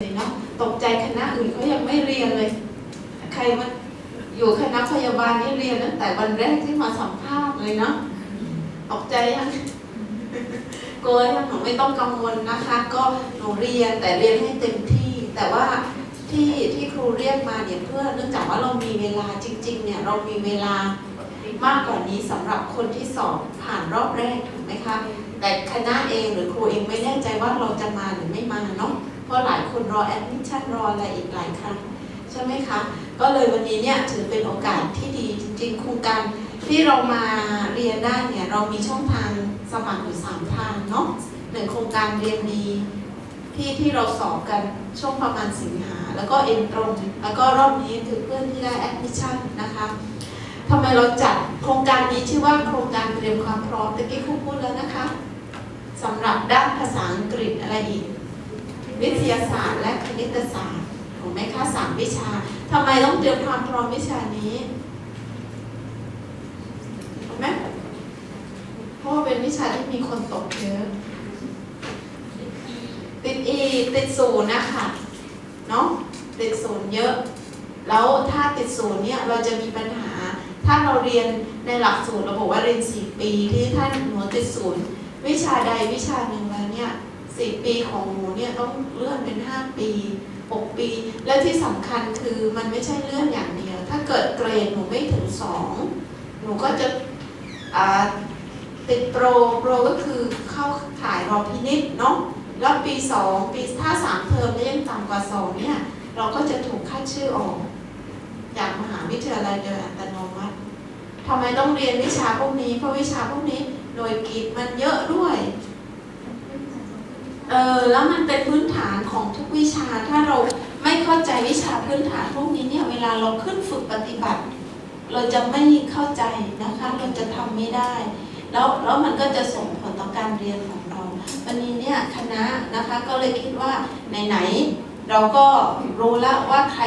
เลยเนาะตกใจคณะอื่นเขายังไม่เรียนเลย ใครมาอยู่คณะพยาบาลนี่เรียนตั้งแต่วันแรกที่มาสัมภาษณ์เลยเนาะตกใจยังกลัวยังหนูไม่ต้องกังวลนะคะ ก็หนูเรียนแต่เรียนให้เต็มที่ แต่ว่าที่ที่ครูเรียกมาเนี่ยเพื่อเนื่องจากว่าเรามีเวลาจริง ๆ เนี่ยเรามีเวลามากกว่านี้สำหรับคนที่สอบผ่านรอบแรกถูกไหมคะแต่คณะเองหรือครูเองไม่แน่ใจว่าเราจะมาหรือไม่มาเนาะ เพราะหลายคนรอแอดมิชชั่นรออะไรอีกหลายครั้งใช่ไหมคะ ก็เลยวันนี้เนี่ยถือเป็นโอกาสที่ดีจริงๆโครงการที่เรามาเรียนได้เนี่ยเรามีช่องทางสมัครอยู่สามทางเนาะหนึ่งโครงการเรียนดีที่ที่เราสอบกันช่วงประมาณสิงหา แล้วก็เอ็นตรง แล้วก็รอบนี้คือเพื่อนที่ได้แอดมิชชั่นนะคะทำไมเราจัดโครงการนี้ชื่อว่าโครงการเตรียมความพร้อมตะกี้ครูพูดแล้วนะคะสำหรับด้านภาษาอังกฤษอะไรอีก วิทยาศาสตร์และคณิตศาสตร์ถูกไหมคะสามวิชาทำไมต้องเตรียมความพร้อมวิชานี้ถูกไหมเพราะเป็นวิชาที่มีคนตกเยอะติดอีติดศูนย์นะคะเนาะติดศูนย์เยอะ แล้วถ้าติดศูนย์เนี่ยเราจะมีปัญหา ถ้าเราเรียนในหลักสูตรเราบอกว่าเรียนสี่ปีที่ท่านหนูติดศูนย์วิชาใดวิชาหนึ่งแล้วเนี่ย สี่ปีของหนูเนี่ยต้องเลื่อนเป็นห้าปีหกปี และที่สำคัญคือมันไม่ใช่เลื่อนอย่างเดียว ถ้าเกิดเกรดหนูไม่ถึงสองหนูก็จะติดโปรโปรก็คือเข้าถ่ายรอพินิษเนาะแล้วปีสองปีถ้าสามเทอมแล้วยังต่ำกว่าสองเนี่ยเราก็จะถูกคัดชื่อออกจากมหาวิทยาลัยโดยอัตโนมัติทำไมต้องเรียนวิชาพวกนี้ เพราะวิชาพวกนี้หน่วยกิจมันเยอะด้วย เออแล้วมันเป็นพื้นฐานของทุกวิชา ถ้าเราไม่เข้าใจวิชาพื้นฐานพวกนี้เนี่ยเวลาเราขึ้นฝึกปฏิบัติ เราจะไม่เข้าใจนะคะ เราจะทำไม่ได้ แล้วแล้วมันก็จะส่งผลต่อการเรียนของเราวันนี้เนี่ยคณะนะคะก็เลยคิดว่าไหนๆเราก็รู้แล้วว่าใคร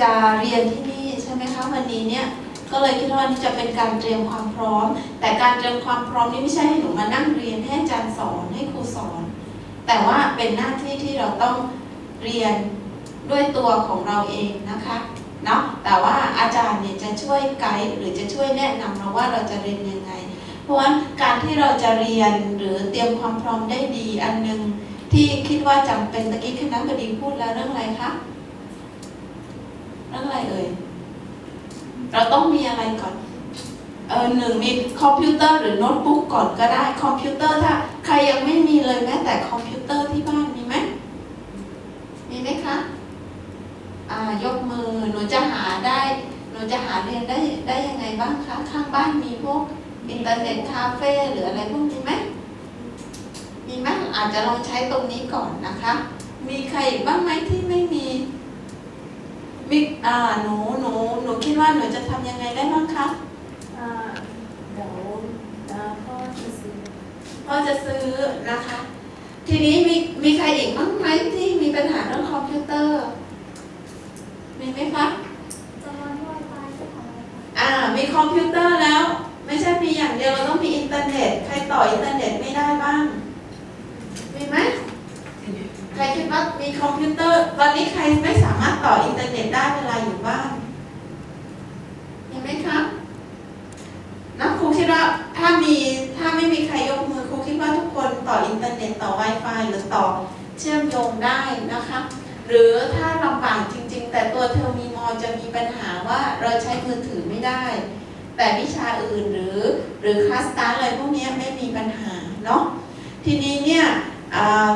จะเรียนที่นี่ใช่ไหมคะวันนี้เนี่ย ก็เลยคิดว่านี่จะเป็นการเตรียมความพร้อม แต่การเตรียมความพร้อมนี่ไม่ใช่ให้หนูมานั่งเรียนให้อาจารย์สอนให้ครูสอน แต่ว่าเป็นหน้าที่ที่เราต้องเรียนด้วยตัวของเราเองนะคะเนาะแต่ว่าอาจารย์เนี่ยจะช่วยไกด์หรือจะช่วยแนะนำเราว่าเราจะเรียนยังไง เพราะว่าการที่เราจะเรียนหรือเตรียมความพร้อมได้ดีอันหนึ่งที่คิดว่าจำเป็นตะกี้คณะบดีพูดแล้วเรื่องอะไรคะ เรื่องอะไรเอ่ย เราต้องมีอะไรก่อนเออหนึ่งมีคอมพิวเตอร์หรือโน้ตบุ๊กก่อนก็ได้คอมพิวเตอร์ถ้าใครยังไม่มีเลยแม้แต่คอมพิวเตอร์ที่บ้านมีไหมมีไหมคะอ่ายกมือหนูจะหาได้หนูจะหาเรียนได้ได้ยังไงบ้างคะข้างบ้านมีพวกอินเทอร์เน็ตคาเฟ่หรืออะไรพวกนี้ไหมมีไหมอาจจะลองใช้ตรงนี้ก่อนนะคะ มีใครบ้างไหมที่ไม่มี มิกอ่าหนูหนูหนูคิดว่าหนูจะทำยังไงได้บ้างคะ อ่าเดี๋ยวเอ่อพ่อจะซื้อพ่อจะซื้อนะคะ ทีนี้มีมีใครอีกบ้างไหมที่มีปัญหาเรื่องคอมพิวเตอร์ มีไหมคะจะวางไวไฟจะทำอะไรคะอ่า มีคอมพิวเตอร์แล้ว ไม่ใช่มีอย่างเดียวเราต้องมีอินเทอร์เน็ต ใครต่ออินเทอร์เน็ตไม่ได้บ้าง มีไหม ใครคิดว่ามีคอมพิวเตอร์ ตอนนี้ใครไม่สามารถต่ออินเทอร์เน็ตได้เวลาอยู่บ้านมีไหมคะนะครูคิดว่าถ้ามีถ้าไม่มีใครยกมือครูคิดว่าทุกคนต่ออินเทอร์เน็ตต่อ Wi-Fi หรือต่อเชื่อมโยงได้นะคะ หรือถ้าลำบากจริง ๆ แต่ตัวเทอร์มีมอจะมีปัญหาว่าเราใช้มือถือไม่ได้ แต่วิชาอื่นหรือหรือคลาสตาร์อะไรพวกนี้ไม่มีปัญหาเนาะทีนี้เนี่ย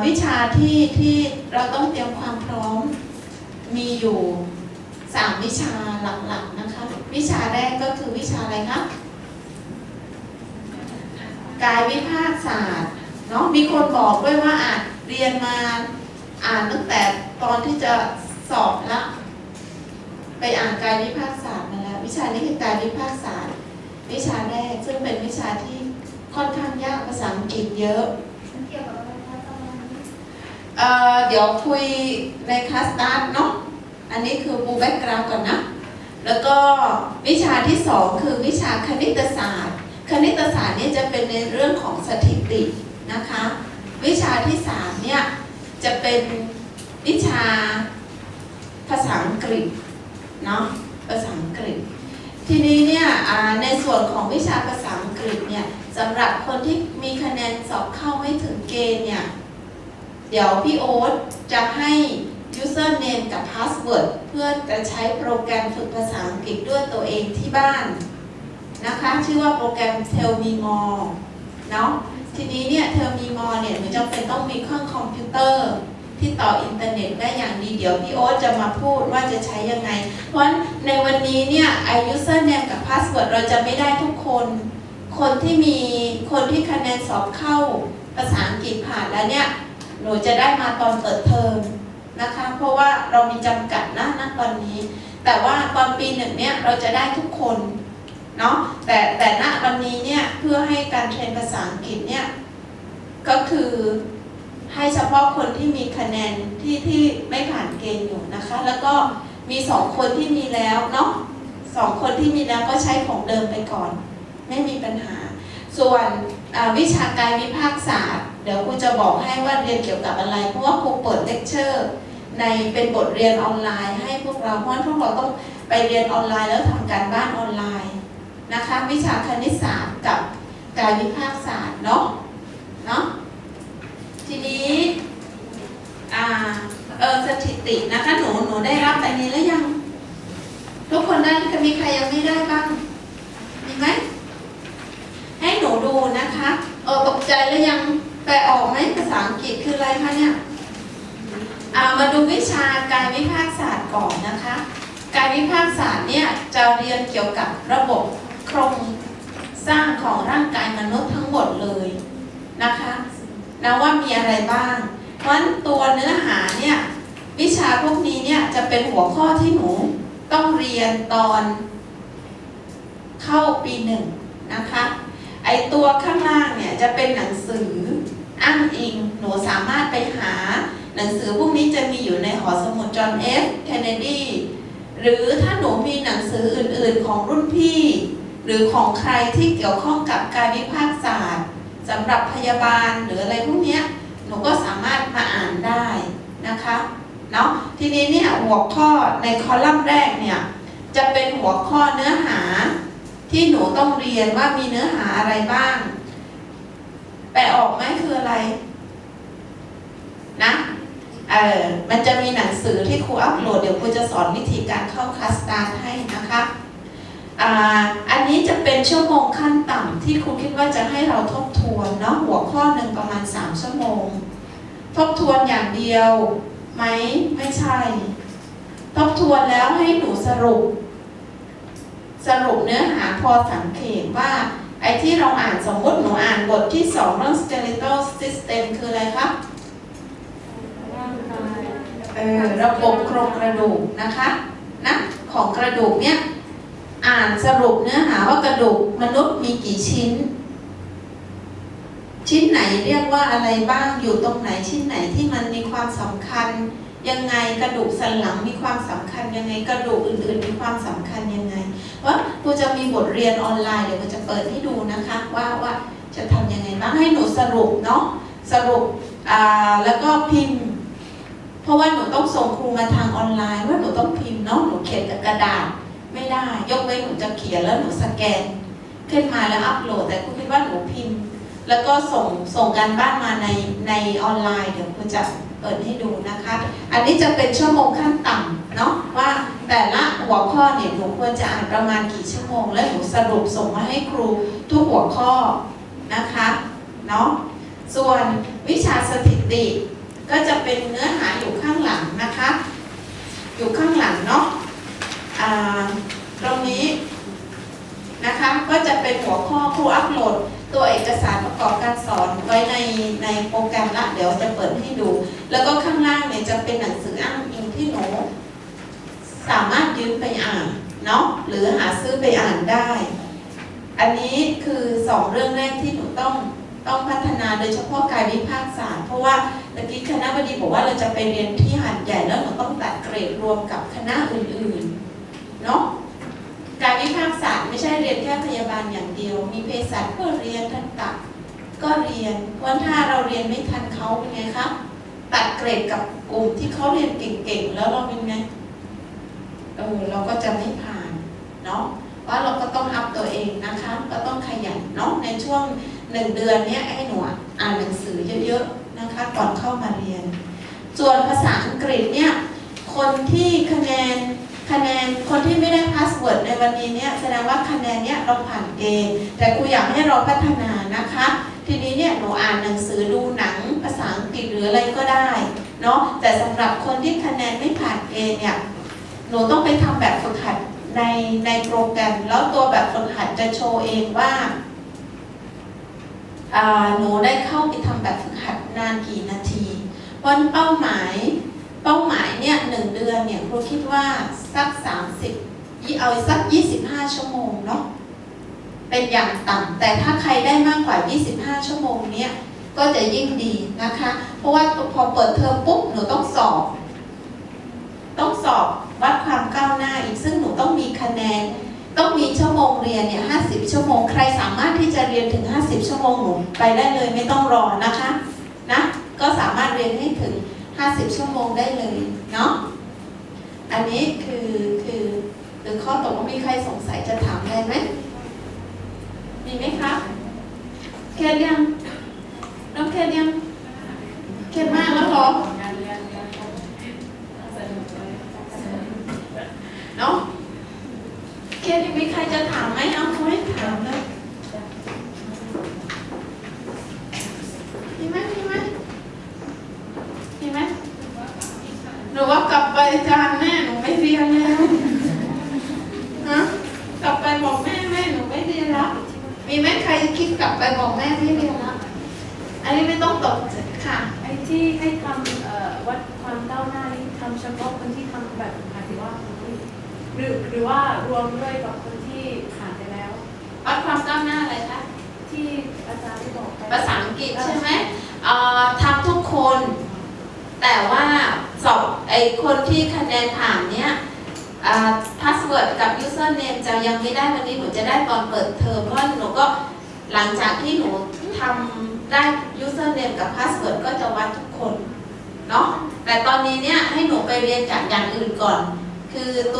วิชาที่ที่เราต้องเตรียมความพร้อมมีอยู่สามวิชาหลักๆนะคะ วิชาแรกก็คือวิชาอะไรคะกายวิภาคศาสตร์เนาะมีคนบอกด้วยว่าอ่านเรียนมาอ่านตั้งแต่ตอนที่จะสอบละไปอ่านกายวิภาคศาสตร์มาแล้ว วิชานี้คือกายวิภาคศาสตร์ วิชาแรกซึ่งเป็นวิชาที่ค่อนข้างยากภาษาอังกฤษเยอะ มันเกี่ยวกับอะไรคะตอนนี้ เอ่อเดี๋ยวคุยในคลาสตาร์ทเนาะ อันนี้คือบูแบ็กกราวก่อนนะ แล้วก็วิชาที่สองคือวิชาคณิตศาสตร์ คณิตศาสตร์เนี่ยจะเป็นในเรื่องของสถิตินะคะ วิชาที่สามเนี่ยจะเป็นวิชาภาษาอังกฤษเนาะภาษาอังกฤษ ทีนี้เนี่ยในส่วนของวิชาภาษาอังกฤษเนี่ยสำหรับคนที่มีคะแนนสอบเข้าไม่ถึงเกณฑ์เนี่ย เดี๋ยวพี่โอ๊ตจะให้ username กับ password เพื่อจะใช้โปรแกรมฝึกภาษาอังกฤษด้วยตัวเองที่บ้านนะคะ ชื่อว่าโปรแกรม Tell Me More เนาะทีนี้เนี่ย Tell Me More เนี่ยหนูจำเป็นต้องมีเครื่องคอมพิวเตอร์ที่ต่ออินเทอร์เน็ตได้อย่างดีเดี๋ยวพี่โอ๊ตจะมาพูดว่าจะใช้ยังไง เพราะในวันนี้เนี่ยไอ username กับ password เราจะไม่ได้ทุกคน คนที่มีคนที่คะแนนสอบเข้าภาษาอังกฤษผ่านแล้วเนี่ย หนูจะได้มาตอนเปิดเทอมนะคะ เพราะว่าเรามีจำกัดนะณตอนนี้ แต่ว่าตอนปีหนึ่งเนี่ยเราจะได้ทุกคนเนาะแต่แต่ณวันนี้เนี่ยเพื่อให้การเทรนภาษาอังกฤษเนี่ยก็คือให้เฉพาะคนที่มีคะแนนที่ที่ไม่ผ่านเกณฑ์อยู่นะคะ แล้วก็มีสองคนที่มีแล้วเนาะสองคนที่มีแล้วก็ใช้ของเดิมไปก่อน ไม่มีปัญหา ส่วนวิชากายวิภาคศาสตร์ เดี๋ยวครูจะบอกให้ว่าเรียนเกี่ยวกับอะไร เพราะว่าครูเปิดเลคเชอร์ในเป็นบทเรียนออนไลน์ให้พวกเรา เพราะว่าพวกเราต้องไปเรียนออนไลน์แล้วทำการบ้านออนไลน์นะคะ วิชาคณิตศาสตร์กับกายวิภาคศาสตร์เนาะเนาะทีนี้อ่าเออสถิตินะคะหนูหนูได้รับอันนี้แล้วยัง ทุกคนได้มีใครยังไม่ได้บ้างมีไหมให้หนูดูนะคะเออตกใจแล้วยัง แปลออกไหมภาษาอังกฤษคืออะไรคะเนี่ยอ่ามาดูวิชาการวิภาคศาสตร์ก่อนนะคะ การวิภาคศาสตร์เนี่ยจะเรียนเกี่ยวกับระบบโครงสร้างของร่างกายมนุษย์ทั้งหมดเลยนะคะนะว่ามีอะไรบ้าง เพราะฉะนั้นตัวเนื้อหาเนี่ยวิชาพวกนี้เนี่ยจะเป็นหัวข้อที่หนูต้องเรียนตอนเข้าปีหนึ่งนะคะ ไอตัวข้างล่างเนี่ยจะเป็นหนังสือ อ้างอิง หนูสามารถไปหา หนังสือพวกนี้จะมีอยู่ในหอสมุดจอห์นเอฟเคนเนดี หรือถ้าหนูมีหนังสืออื่นๆของรุ่นพี่ หรือของใครที่เกี่ยวข้องกับการวิพากษ์ศาสตร์สำหรับพยาบาลหรืออะไรพวกนี้หนูก็สามารถมาอ่านได้นะคะเนาะทีนี้เนี่ยหัวข้อในคอลัมน์แรกเนี่ยจะเป็นหัวข้อเนื้อหาที่หนูต้องเรียนว่ามีเนื้อหาอะไรบ้าง แปลออกไหมคืออะไร นะเออมันจะมีหนังสือที่ครูอัปโหลดเดี๋ยวครูจะสอนวิธีการเข้าคลาสตาร์ให้นะคะอ่าอันนี้จะเป็นชั่วโมงขั้นต่ำที่ครูคิดว่าจะให้เราทบทวนเนาะหัวข้อหนึ่งประมาณ 3 ชั่วโมง ทบทวนอย่างเดียวไหมไม่ใช่ ทบทวนแล้วให้หนูสรุป สรุปเนื้อหาพอสังเกตว่า ไอ้ที่เราอ่านสมมติหนูอ่านบทที่2เรื่อง skeletal system คืออะไรครับ เออระบบโครงกระดูกนะคะนะของกระดูกเนี่ย อ่านสรุปเนื้อหาว่ากระดูกมนุษย์มีกี่ชิ้น ชิ้นไหนเรียกว่าอะไรบ้างอยู่ตรงไหนชิ้นไหนที่มันมีความสำคัญ ยังไงกระดูกสันหลังมีความสำคัญยังไงกระดูกอื่น ๆ มีความสำคัญยัง ว่าครูจะมีบทเรียนออนไลน์เดี๋ยวครูจะเปิดให้ดูนะคะว่าว่าจะทำยังไงบ้างให้หนูสรุปเนาะสรุปอ่าแล้วก็พิมพ์ เพราะว่าหนูต้องส่งครูมาทางออนไลน์ ว่าหนูต้องพิมพ์เนาะหนูเขียนกับกระดาษไม่ได้ ยกเว้นหนูจะเขียนแล้วหนูสแกน ขึ้นมาแล้วอัปโหลด แต่ครูคิดว่าหนูพิมพ์ แล้วก็ส่งส่งการบ้านมาในในออนไลน์เดี๋ยวครูจะเปิดให้ดูนะคะ อันนี้จะเป็นชั่วโมงขั้นต่ำเนาะว่าแต่ละหัวข้ อเนี่ยหนูควรจะอ่านประมาณกี่ชั่วโมง และหนูสรุปส่งมาให้ครูทุกหัวข้อนะคะเนาะส่วนวิชาสถิติก็จะเป็นเนื้อหาอยู่ข้างหลังนะคะ อยู่ข้างหลังเนาะตรงนี้นะคะก็จะเป็นหัวข้อครูอัปโหลด ตัวเอกสารประกอบการสอนไว้ในในโปรแกรมละเดี๋ยวจะเปิดให้ดู แล้วก็ข้างล่างเนี่ยจะเป็นหนังสืออ้างอิงที่หนู สามารถยืมไปอ่านเนาะหรือหาซื้อไปอ่านได้ อันนี้คือสองเรื่องแรกที่หนูต้องต้องพัฒนาโดยเฉพาะกายวิภาคศาสตร์เพราะว่าตะกี้คณะบดีบอกว่าเราจะไปเรียนที่หาดใหญ่แล้วหนูต้องตัดเกรดรวมกับคณะอื่นๆเนาะการวิภาคศาสตร์ไม่ใช่เรียนแค่พยาบาลอย่างเดียว มีเภสัชก็เรียนทันตะก็เรียนเพราถ้าเราเรียนไม่ทันเขาเป็นไงคะตัดเกรดกับกลุ่มที่เขาเรียนเก่งๆแล้วเราเป็นไง ออเราก็จะไม่ผ่านเนาะว่าเราก็ต้องอัพตัวเองนะคะ ก็ต้องขยันเนาะในช่วงหนึ่งเดือนเนี้ยให้หนูอ่านหนังสือเยอะๆนะคะก่อนเข้ามาเรียน ส่วนภาษาอังกฤษเนี่ยคนที่คะแนนคะแนนคนที่ไม่ได้พาสเวิร์ดในวันนี้เนี่ยแสดงว่าคะแนนเนี่ยเราผ่านเกณฑ์แต่ครูอยากให้เราพัฒนานะคะ ทีนี้เนี่ยหนูอ่านหนังสือดูหนังภาษาอังกฤษหรืออะไรก็ได้เนาะแต่สำหรับคนที่คะแนนไม่ผ่านเกณฑ์เนี่ย หนูต้องไปทำแบบฝึกหัดในในโปรแกรม แล้วตัวแบบฝึกหัดจะโชว์เองว่าหนูได้เข้าไปทำแบบฝึกหัดนานกี่นาทีวันเป้าหมายเป้าหมายเนี่ยหนึ่งเดือนเนี่ยครูคิดว่าสักสามสิบเอาสักยี่สิบห้าชั่วโมงเนาะเป็นอย่างต่ำแต่ถ้าใครได้มากกว่า 25 ชั่วโมงเนี่ยก็จะยิ่งดีนะคะ เพราะว่าพอเปิดเทอมปุ๊บหนูต้องสอบ ต้องสอบวัดความก้าวหน้าอีกซึ่งหนูต้องมีคะแนน ต้องมี ชั่วโมงเรียนเนี่ย50ชั่วโมงใครสามารถที่จะเรียนถึง 50 ชั่วโมงหนูไปได้เลยไม่ต้องรอนะคะนะก็สามารถเรียนให้ถึง 50 ชั่วโมงได้เลยเนาะอันนี้คือคือคือข้อตกลงมีใครสงสัยจะถามอะไรไหมมีไหมคะเครียดยังน้องเครียดยังเครียดมากแล้วหรอ งานเรียนเรียนสนุกเลย เนาะเครียดยังมีใคร จะถามไหมเอาเขาให้ถามเลยมีไหมมีไหมมีไหมหนูว่ากลับไปอาจารย์แม่หนูไม่เรียนแล้วฮะกลับไปบอกแม่แม่หนูไม่เรียนแล้วมีไหมใครคิดกลับไปบอกแม่ไม่เรียนแล้วอันนี้ไม่ต้องตกใจค่ะไอ้ที่ให้ทำเอ่อวัดความก้าหน้านี่ทำเฉพาะคนที่ทำแบบหมายถึงว่าคนที่หรือหรือว่ารวมด้วยกับคน น้าอะไรคะที่อาจารย์ได้บอกไปภาษาอังกฤษใช่ไหมเอ่อทำทุกคน แต่ว่าสอบไอคนที่คะแนนผ่านเนี้ยพาสเวิร์ดกับ username จะยังไม่ได้วันนี้หนูจะได้ตอนเปิดเทอมเพราะว่าหนูก็หลังจากที่หนูทำได้ username กับ password ก็จะวัดทุกคนเนาะแต่ตอนนี้เนี่ยให้หนูไปเรียนจากอย่างอื่นก่อน คือตัว